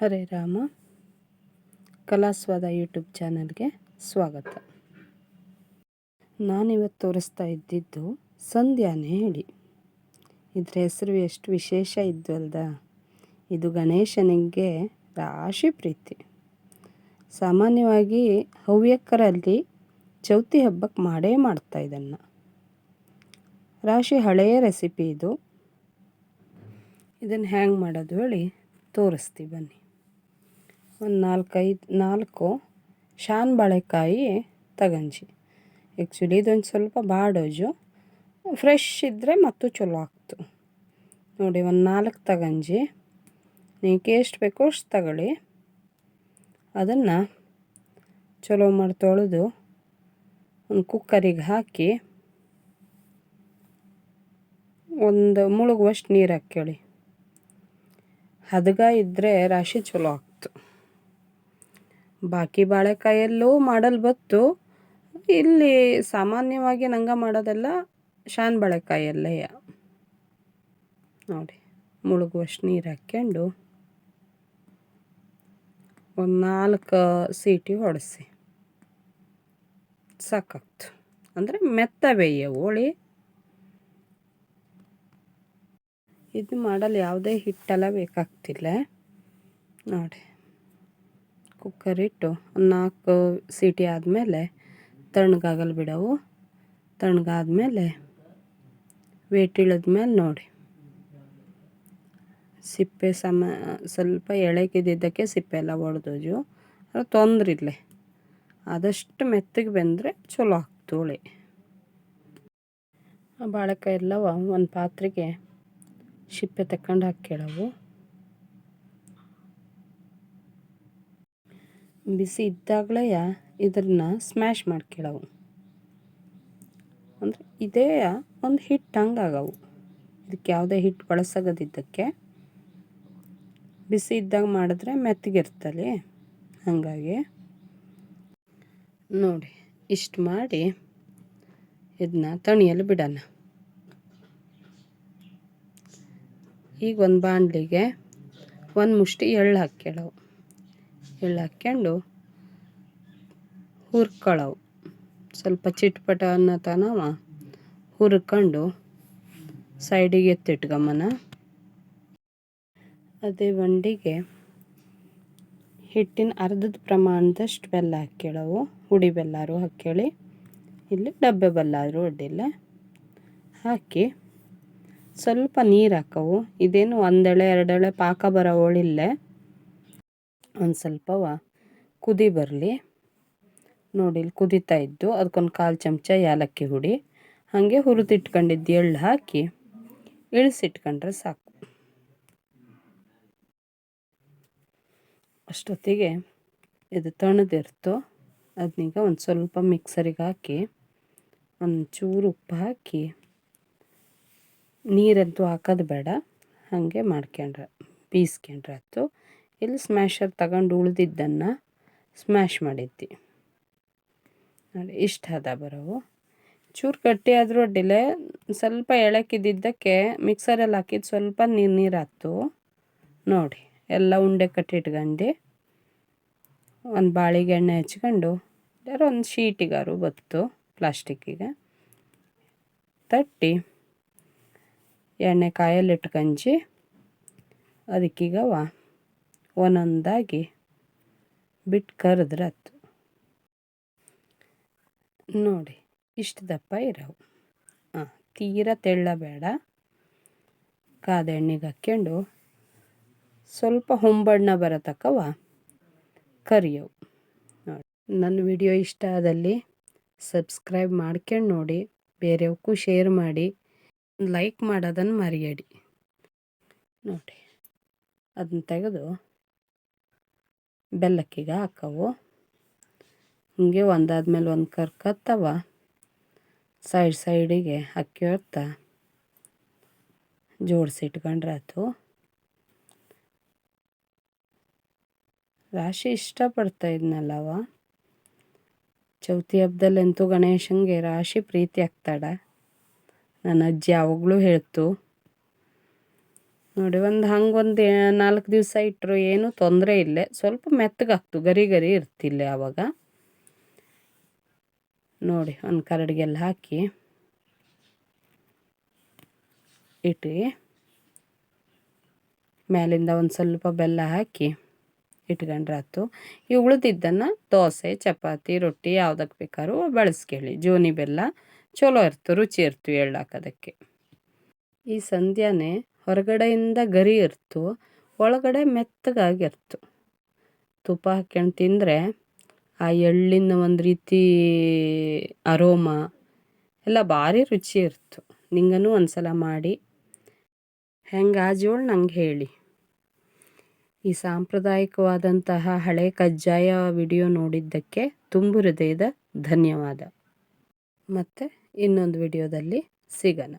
ಹರೇ Rama. ಕಲಾಸ್ವಾದ YouTube ಚಾನಲ್ಗೆ ಸ್ವಾಗತ. ನಾನಿವತ್ತು ತೋರಿಸ್ತಾ ಇದ್ದಿದ್ದು ಸಂಧ್ಯಾನೇ ಹೇಳಿ. ಇದ್ರ ಹೆಸರು ಎಷ್ಟು ವಿಶೇಷ ಇದ್ವಲ್ದ? ಇದು ಗಣೇಶನಿಗೆ ರಾಶಿ ಪ್ರೀತಿ. ಸಾಮಾನ್ಯವಾಗಿ ಹವ್ಯಕರಲ್ಲಿ ಚೌತಿ ಹಬ್ಬಕ್ಕೆ ಮಾಡೇ ಮಾಡ್ತಾ ಇದನ್ನು. ರಾಶಿ ಹಳೆಯ ರೆಸಿಪಿ ಇದು. ಇದನ್ನು ಹ್ಯಾಂಗ್ ಮಾಡೋದು ಹೇಳಿ ತೋರಿಸ್ತೀವಿ ಬನ್ನಿ. ಒಂದು ನಾಲ್ಕೈದು ನಾಲ್ಕು ಶಾನ್ ಬಾಳೆಕಾಯಿ ತಗಂಜಿ ಆ್ಯಕ್ಚುಲಿ ಇದೊಂದು ಸ್ವಲ್ಪ ಬಾಡೋಜು. ಫ್ರೆಶ್ ಇದ್ದರೆ ಮತ್ತು ಚಲೋ ಆಗ್ತು. ನೋಡಿ, ಒಂದು ನಾಲ್ಕು ತಗಂಜಿ. ನೀವು ಎಷ್ಟು ಬೇಕೋ ಅಷ್ಟು ತಗೊಳ್ಳಿ. ಅದನ್ನು ಚಲೋ ಮಾಡಿ ತೊಳೆದು ಒಂದು ಕುಕ್ಕರಿಗೆ ಹಾಕಿ ಒಂದು ಮುಳುಗುವಷ್ಟು ನೀರು ಹಾಕ್ಕೊಳ್ಳಿ. ಹದಗ ಇದ್ದರೆ ರಾಶಿ ಚಲೋ ಆಗ್ತು. ಬಾಕಿ ಬಾಳೆಕಾಯಲ್ಲೂ ಮಾಡಲು ಬತ್ತು. ಇಲ್ಲಿ ಸಾಮಾನ್ಯವಾಗಿ ನಂಗೆ ಮಾಡೋದೆಲ್ಲ ಶಾನ್ ಬಾಳೆಕಾಯಲ್ಲೇ. ನೋಡಿ, ಮುಳುಗುವಷ್ಟು ನೀರು ಹಾಕ್ಕೊಂಡು ಒಂದು ನಾಲ್ಕು ಸೀಟಿ ಹೊಡೆಸಿ. ಸಾಕಾಗ್ತು. ಅಂದರೆ ಮೆತ್ತ ಬೇಯ ಹೋಳಿ ಇದು ಮಾಡಲು ಯಾವುದೇ ಹಿಟ್ಟೆಲ್ಲ ಬೇಕಾಗ್ತಿಲ್ಲ. ನೋಡಿ. ಕುಕ್ಕರ್ ಇಟ್ಟು ನಾಲ್ಕು ಸೀಟಿ ಆದಮೇಲೆ ತಣ್ಣಗಾಗಲ್ ಬಿಡವು. ತಣ್ಣಗಾದ್ಮೇಲೆ ವೇಟ್ ಇಳಿದ್ಮೇಲೆ ನೋಡಿ. ಸಿಪ್ಪೆ ಸಮ, ಸ್ವಲ್ಪ ಎಳೆಕಿದ್ದಕ್ಕೆ ಸಿಪ್ಪೆ ಎಲ್ಲ ಒಡೆದೋಜು ಅದು ತೊಂದ್ರೆ ಇಲ್ಲ ಆದಷ್ಟು ಮೆತ್ತಗೆ ಬೆಂದರೆ ಚಲೋ ಆಗ್ತೋಳೆ ಬಾಳೆಕಾಯಿ ಎಲ್ಲವ ಒಂದು ಪಾತ್ರೆಗೆ ಸಿಪ್ಪೆ ತಕೊಂಡು ಹಾಕ್ಯಳವು ಬಿಸಿ ಇದ್ದಾಗಲೇ ಇದನ್ನ ಸ್ಮ್ಯಾಶ್ ಮಾಡ್ಕೊಳ್ಳೋವು ಅಂದರೆ ಇದೇ ಒಂದು ಹಿಟ್ಟು ಹಂಗಾಗವು. ಇದಕ್ಕೆ ಯಾವುದೇ ಹಿಟ್ಟು ಬಳಸಗದಿದ್ದಕ್ಕೆ ಬಿಸಿ ಇದ್ದಾಗ ಮಾಡಿದ್ರೆ ಮೆತ್ತಗಿರ್ತಲ್ಲಿ ಹಾಗಾಗಿ ನೋಡಿ, ಇಷ್ಟು ಮಾಡಿ ಇದನ್ನ ತಣಿಯಲು ಬಿಡೋಣ. ಈಗ ಒಂದು ಬಾಣಲಿಗೆ ಒಂದು ಮುಷ್ಟಿ ಎಳ್ಳು ಹಾಕ್ಯಳವು. ಎಳ್ಳು ಹಾಕ್ಕೊಂಡು ಹುರ್ಕೊಳ್ಳವು ಸ್ವಲ್ಪ ಚಿಟ್ಪಟ ಅನ್ನತನವ ಹುರ್ಕೊಂಡು ಸೈಡಿಗೆ ಎತ್ತಿಟ್ಕಮ್ಮನ ಅದೇ ಬಂಡಿಗೆ ಹಿಟ್ಟಿನ ಅರ್ಧದ ಪ್ರಮಾಣದಷ್ಟು ಬೆಲ್ಲ ಹಾಕ್ಯಳವು. ಹುಡಿ ಬೆಲ್ಲಾರು ಹಾಕ್ಯಳಿ. ಇಲ್ಲಿ ಡಬ್ಬೆ ಬೆಲ್ಲಾರು ಅಡ್ಡಿಲ್ಲ ಹಾಕಿ ಸ್ವಲ್ಪ ನೀರು ಹಾಕವು. ಇದೇನು ಒಂದೆಳೆ, ಎರಡೆಳೆ ಪಾಕ ಬರೋ ಒಳಿಲ್ಲೇ ಒಂದು ಸ್ವಲ್ಪವ ಕುದಿ ಬರಲಿ. ನೋಡಿ ಇಲ್ಲಿ ಕುದೀತಾ ಇದ್ದು ಅದಕ್ಕೊಂದು ಕಾಲು ಚಮಚ ಏಲಕ್ಕಿ ಹುಡಿ, ಹಾಗೆ ಹುರಿದಿಟ್ಕೊಂಡಿದ್ದು ಎಳ್ಳು ಹಾಕಿ ಇಳಿಸಿಟ್ಕೊಂಡ್ರೆ ಸಾಕು. ಅಷ್ಟೊತ್ತಿಗೆ ಇದು ತಣ್ಣದಿರ್ತು. ಅದನ್ನೀಗ ಒಂದು ಸ್ವಲ್ಪ ಮಿಕ್ಸರಿಗೆ ಹಾಕಿ ಒಂದು ಚೂರು ಉಪ್ಪು ಹಾಕಿ, ನೀರಂತೂ ಹಾಕೋದು ಬೇಡ, ಹಾಗೆ ಮಾಡ್ಕೊಂಡ್ರೆ ಬೀಸ್ಕೊಂಡ್ರೆ ಆಯ್ತು. ಇಲ್ಲಿ ಸ್ಮ್ಯಾಶರ್ ತಗೊಂಡು ಉಳಿದಿದ್ದನ್ನು ಸ್ಮ್ಯಾಶ್ ಮಾಡಿದ್ದಿ ನೋಡಿ, ಇಷ್ಟ ಹದ ಬರೋವು. ಚೂರು ಗಟ್ಟಿ ಆದರೂ ಅಡ್ಡಿಲೆ ಸ್ವಲ್ಪ ಎಳಕಿದ್ದಿದ್ದಕ್ಕೆ ಮಿಕ್ಸರಲ್ಲಿ ಹಾಕಿದ್ದು ಸ್ವಲ್ಪ ನೀರು ನೀರು ಹಾಕ್ತು ನೋಡಿ, ಎಲ್ಲ ಉಂಡೆ ಕಟ್ಟಿಟ್ಕೊಂಡು ಒಂದು ಬಾಳಿಗೆ ಎಣ್ಣೆ ಹಚ್ಕೊಂಡು ಯಾರೋ ಒಂದು ಶೀಟಿಗಾರು ಬತ್ತು ಪ್ಲಾಸ್ಟಿಕ್ಕಿಗೆ ತಟ್ಟಿ ಎಣ್ಣೆ ಕಾಯಲ್ಲಿ ಅದಕ್ಕೀಗ ಅದಕ್ಕೀಗವ ಒಂದೊಂದಾಗಿ ಬಿಟ್ಟು ಕರೆದ್ರೆ ನೋಡಿ, ಇಷ್ಟು ದಪ್ಪ ಇರವು. ಹಾಂ ತೀರ ತೆಳ್ಳಬೇಡ. ಕಾದೆಣ್ಣೆಗೆ ಕಾದ ಹಾಕ್ಕೊಂಡು ಸ್ವಲ್ಪ ಹೊಂಬಣ್ಣ ಬರತಕ್ಕವ ಕರಿಯವು. ನೋಡಿ, ನನ್ನ ವಿಡಿಯೋ ಇಷ್ಟ ಆದಲ್ಲಿ ಸಬ್ಸ್ಕ್ರೈಬ್ ಮಾಡ್ಕೊಂಡು ನೋಡಿ ಬೇರೆಯವಕ್ಕೂ ಶೇರ್ ಮಾಡಿ, ಲೈಕ್ ಮಾಡೋದನ್ನು ಮರೆಯಡಿ. ನೋಡಿ ಅದನ್ನ ತೆಗೆದು ಬೆಲ್ಲಕ್ಕಿಗೆ ಹಾಕವು. ಹಿಂಗೆ ಒಂದಾದ್ಮೇಲೆ ಒಂದು ಕರ್ಕತ್ತವ ಸೈಡ್ ಸೈಡಿಗೆ ಅಕ್ಕಿ ಹೊತ್ತ ಜೋಡಿಸಿಟ್ಕೊಂಡ್ರಾತು ರಾಶಿ ಇಷ್ಟಪಡ್ತಾ ಇದ್ನಲ್ಲವ ಚೌತಿ ಹಬ್ಬದಲ್ಲಂತೂ ಗಣೇಶನಿಗೆ ರಾಶಿ ಪ್ರೀತಿ ಆಗ್ತಾಡ. ನನ್ನ ಅಜ್ಜಿ ಯಾವಾಗಲೂ ಹೇಳ್ತು ನೋಡಿ, ಒಂದು ಹಂಗೊಂದು ನಾಲ್ಕು ದಿವಸ ಇಟ್ಟರು ಏನೂ ತೊಂದರೆ ಇಲ್ಲ. ಸ್ವಲ್ಪ ಮೆತ್ತಗಾಗ್ತು, ಗರಿ ಗರಿ ಇರ್ತಿಲ್ಲ ಆವಾಗ ನೋಡಿ, ಒಂದು ಕರಡಿಗೆಲ್ಲ ಹಾಕಿ. ಇಟ್ಟು ಮೇಲಿಂದ ಒಂದು ಸ್ವಲ್ಪ ಬೆಲ್ಲ ಹಾಕಿ ಇಟ್ಕೊಂಡ್ರಾತು ಈ ಉಳಿದಿದ್ದನ್ನು ದೋಸೆ, ಚಪಾತಿ, ರೊಟ್ಟಿ ಯಾವುದಕ್ಕೆ ಬೇಕಾದ್ರೂ ಬಳಸ್ಕೊಳ್ಳಿ. ಜೋನಿ ಬೆಲ್ಲ, ಚಲೋ ಇರ್ತು, ರುಚಿ ಇರ್ತು ಎಳ್ಳಾಕೋದಕ್ಕೆ ಈ ಸಂಧ್ಯಾನೆ ಹೊರಗಡೆಯಿಂದ ಗರಿ ಇರ್ತು, ಒಳಗಡೆ ಮೆತ್ತಗಾಗಿರ್ತು ತುಪ್ಪ ಹಾಕ್ಯಂಡು ತಿಂದರೆ ಆ ಎಳ್ಳಿನ ಒಂದು ರೀತಿ ಅರೋಮ, ಎಲ್ಲ ಭಾರಿ ರುಚಿ ಇರ್ತು. ನಿಂಗನೂ ಒಂದು ಸಲ ಮಾಡಿ. ಹೆಂಗೆ ಆಜೋಳು ನಂಗೆ ಹೇಳಿ. ಈ ಸಾಂಪ್ರದಾಯಿಕವಾದಂತಹ ಹಳೆ ಕಜ್ಜಾಯ ವಿಡಿಯೋ ನೋಡಿದ್ದಕ್ಕೆ ತುಂಬು ಹೃದಯದ ಧನ್ಯವಾದ. ಮತ್ತು ಇನ್ನೊಂದು ವಿಡಿಯೋದಲ್ಲಿ ಸಿಗೋಣ.